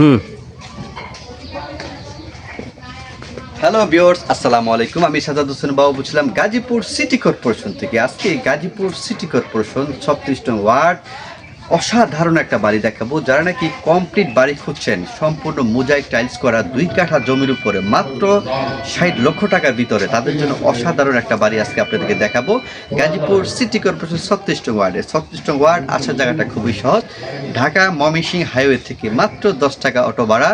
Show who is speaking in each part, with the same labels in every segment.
Speaker 1: হুম।
Speaker 2: Hello বিয়র্স আসসালামু আলাইকুম। আমি সাজাদ হোসেন বাবু বলছিলাম গাজীপুর সিটি কর্পোরেশন থেকে। আজকে গাজীপুর সিটি কর্পোরেশন ছত্রিশ নং ওয়ার্ড অসাধারণ একটা বাড়ি দেখাবো, যারা নাকি কমপ্লিট বাড়ি খুঁজছেন। সম্পূর্ণ মোজাইক টাইলস করা দুই কাঠা জমির উপরে মাত্র ষাট লক্ষ টাকার ভিতরে। তাদের জন্য অসাধারণ একটা বাড়ি আজকে আপনাদেরকে দেখাবো। গাজীপুর সিটি কর্পোরেশন ছত্রিশ নং ওয়ার্ডে। ছত্রিশ নং ওয়ার্ড আসার জায়গাটা খুবই সহজ। ঢাকা ময়মনসিংহ হাইওয়ে থেকে মাত্র দশ টাকা অটো ভাড়া।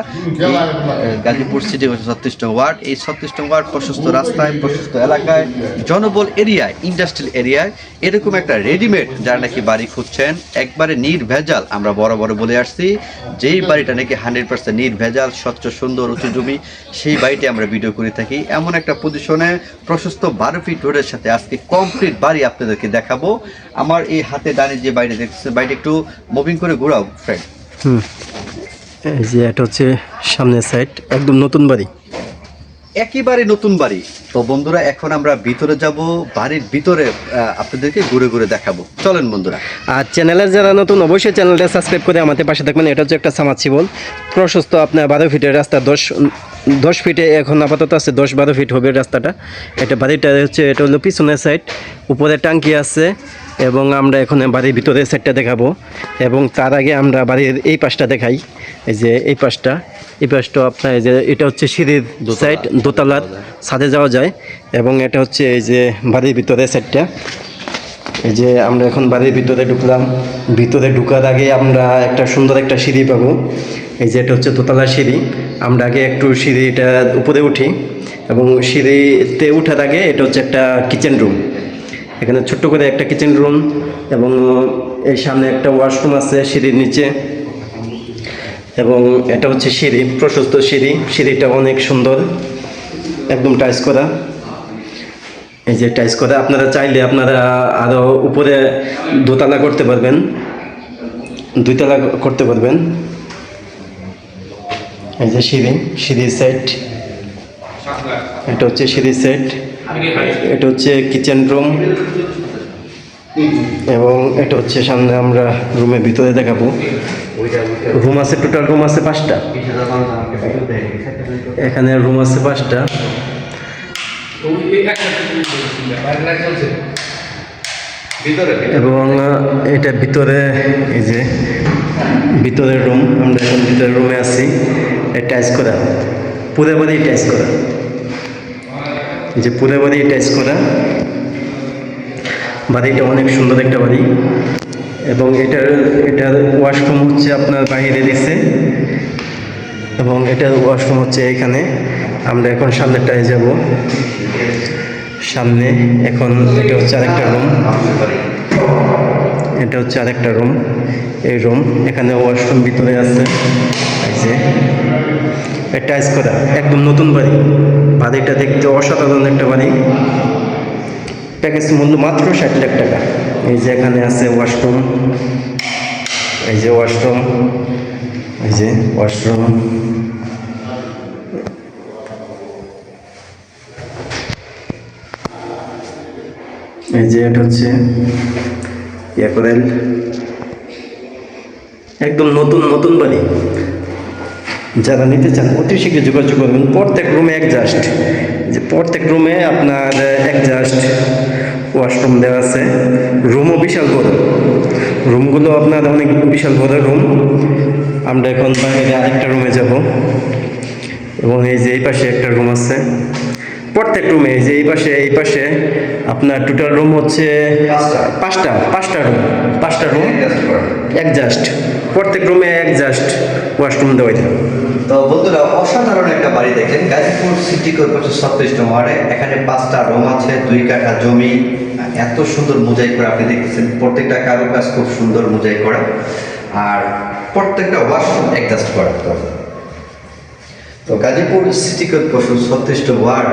Speaker 2: গাজীপুর সিটি কর্পোরেশন ছত্রিশ নং ওয়ার্ড। এই ছত্রিশ নং ওয়ার্ড প্রশস্ত রাস্তায়, প্রশস্ত এলাকায় জনবল এরিয়ায় ইন্ডাস্ট্রিয়াল এরিয়ায় এরকম একটা রেডিমেড যারা নাকি বাড়ি খুঁজছেন, একবারে নির্ভেজাল আমরা বড় বড় বলে আসছি, যেই বাড়িটা নাকি হান্ড্রেড পার্সেন্ট নির্ভেজাল স্বচ্ছ, সুন্দর উঁচু জমি সেই বাড়িটি আমরা ভিডিও করে থাকি। এমন একটা পজিশনে প্রশস্ত বারো ফিট রোডের সাথে আজকে কমপ্লিট বাড়ি আপনাদেরকে দেখাবো। আমার এই হাতে দাঁড়িয়ে যে বাড়িটা দেখতেছেন, বাড়িটা একটু মুভিং করে ঘোরাও ফ্রেন্ড
Speaker 1: হুম। এই যে এটা হচ্ছে সামনের সাইড একদম নতুন বাড়ি।
Speaker 2: একেবারে নতুন বাড়ি। তো বন্ধুরা, এখন আমরা ভিতরে যাব, বাড়ির ভিতরে আপনাদেরকে ঘুরে ঘুরে দেখাবো। চলেন বন্ধুরা।
Speaker 1: আর চ্যানেলের যারা নতুন, অবশ্যই চ্যানেলটা সাবস্ক্রাইব করে আমাদের পাশে থাকবেন। এটা হচ্ছে একটা সামাচ্ছিবল প্রশস্ত আপনার বারো ফিটের রাস্তা, দশ দশ ফিটে এখন আপাতত আছে দশ বারো ফিট হবে রাস্তাটা। এটা বাড়িটা হচ্ছে, এটা হলো পিছনের সাইড উপরে টাঙ্কি আছে, এবং আমরা এখন বাড়ির ভিতরের সাইডটা দেখাবো। এবং তার আগে আমরা বাড়ির এই পাশটা দেখাই, এই যে এই পাশটা। এই পাশটা আপনার এই যে এটা হচ্ছে সিঁড়ির সাইড দোতলার ছাদে যাওয়া যায়। এবং এটা হচ্ছে এই যে বাড়ির ভিতরে সাইডটা এই যে আমরা এখন বাড়ির ভিতরে ঢুকলাম। ভিতরে ঢুকার আগে আমরা একটা সুন্দর একটা সিঁড়ি পাবো। এই যে এটা হচ্ছে দোতলা সিঁড়ি। আমরা আগে একটু সিঁড়িটা উপরে উঠি। এবং সিঁড়িতে উঠার আগে এটা হচ্ছে একটা কিচেন রুম এখানে ছোট্ট করে একটা কিচেন রুম এবং এই সামনে একটা ওয়াশরুম আছে সিঁড়ির নিচে। এবং এটা হচ্ছে সিঁড়ি, প্রশস্ত সিঁড়ি। সিঁড়িটা অনেক সুন্দর, একদম টাইস করা। এই যে টাইস করা, আপনারা চাইলে আপনারা আরও উপরে দোতলা করতে পারবেন। দুইতলা করতে পারবেন। এই যে সিঁড়ি, সিঁড়ির সেট এটা হচ্ছে সিঁড়ির সেট এটা হচ্ছে কিচেন রুম এবং এটা হচ্ছে সামনে আমরা রুমের ভিতরে দেখাবো। রুম আছে টোটাল রুম আছে পাঁচটা। এখানে রুম আছে পাঁচটা। এবং এটা ভিতরে, এই যে ভিতরের রুম, আমরা এখন ভিতরের রুমে আছি। টাইস করা। পুরো বাড়ি টাইস করা। যে পুরো বাড়ি টাইস করা। বাড়িটা অনেক সুন্দর একটা বাড়ি এবং এটার এটার ওয়াশরুম হচ্ছে আপনার বাইরে দিছে এবং এটার ওয়াশরুম হচ্ছে এখানে। আমরা এখন সামনেটায় যাব। সামনে এখন এটা হচ্ছে আরেকটা রুম এটা হচ্ছে আরেকটা রুম এই রুম এখানে ওয়াশরুম ভিতরে আছে। যে টাইস করা, একদম নতুন বাড়ি। বাড়িটা দেখতে অসাধারণ একটা বাড়ি। প্যাকেজ মূল্য মাত্র ষাট লাখ টাকা। এই যে এখানে আছে ওয়াশরুম এই যে ওয়াশরুম এই যে ওয়াশরুম এই যে এটা হচ্ছে ইয়াকোরেল একদম নতুন নতুন বাড়ি। যারা নিতে চান, অতি শীঘ্র যোগাযোগ করবেন। প্রত্যেক রুমে একজাস্ট যে প্রত্যেক রুমে আপনার একজাস্ট ওয়াশরুম দেওয়া আছে। রুমও বিশাল বড়। রুমগুলো আপনার অনেক বিশাল বড় রুম আমরা এখন বাইরে আরেকটা রুমে যাব। এবং এই যে এই পাশে একটা রুম আছে। প্রত্যেক রুমে এই যে এই পাশে এই পাশে আপনার টোটাল রুম হচ্ছে পাঁচটা। পাঁচটা রুম পাঁচটা রুম একজাস্ট প্রত্যেক রুমে একজাস্ট ওয়াশরুম দেওয়া যায়
Speaker 2: তো বন্ধুরা, অসাধারণ একটা বাড়ি দেখলেন গাজীপুর সিটি কর্পোরেশন সত্রিশ নং ওয়ার্ডে এখানে পাঁচটা রুম আছে, দুই কাঠা জমি। এত সুন্দর মোজাই করা আপনি দেখতেছেন। প্রত্যেকটা কারুকাজ খুব সুন্দর মোজাই করা। আর প্রত্যেকটা ওয়াশরুম অ্যাডজাস্ট করা। তো গাজীপুর সিটি কর্পোরেশন ছত্রিশ ওয়ার্ড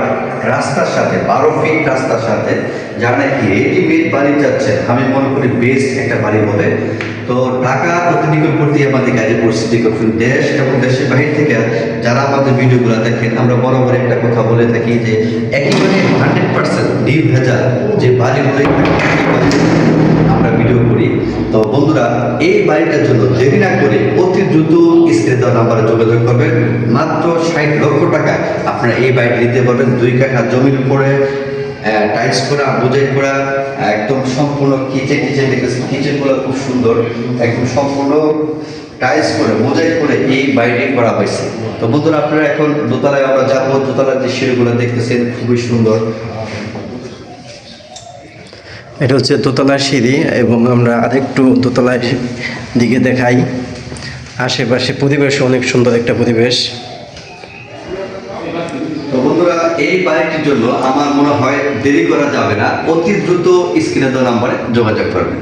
Speaker 2: রাস্তার সাথে, বারো ফিট রাস্তার সাথে যারা নাকি রেডিমেড বাড়ি যাচ্ছে। আমি মনে করি বেস্ট একটা বাড়ি হবে তো ঢাকা অতি নিকটবর্তী আমাদের গাজীপুর সিটি কর্পোরেশন দেশ এবং দেশের বাহির থেকে যারা আমাদের ভিডিওগুলো দেখেন, আমরা বরাবর একটা কথা বলে থাকি যে একেবারে হান্ড্রেড পার্সেন্ট নির্ভেজাল যে বাড়িগুলো আমরা ভিডিও করি। তো বন্ধুরা, এই বাড়িটার জন্য দেরি না করে দ্রুত স্ক্রিনে দেওয়া যোগাযোগ করবেন। মাত্র ষাট লক্ষ টাকা আপনারা এই বাড়িটি নিতে পারবেন। দুই কাঠা জমির উপরে টাইলস করা, বোঝাই করা, একদম সম্পূর্ণ কিচেন কিচেন দেখতেছেন। কিচেনগুলো খুব সুন্দর, একদম সম্পূর্ণ টাইলস করে মোজাইক করে এই বাড়িটি করা হয়েছে। তো বন্ধুরা, আপনারা এখন দোতলায় আমরা যাব। দোতলার যে সিঁড়িগুলো দেখতেছেন, খুবই সুন্দর।
Speaker 1: এটা হচ্ছে দোতলার সিঁড়ি এবং আমরা আরেকটু দোতলার দিকে দেখাই। আশেপাশে পরিবেশ অনেক সুন্দর একটা পরিবেশ।
Speaker 2: বন্ধুরা, এই বাইকটির জন্য আমার মনে হয় দেরি করা যাবে না। অতি দ্রুত স্ক্রিনে দেওয়া নাম্বারে যোগাযোগ করবেন।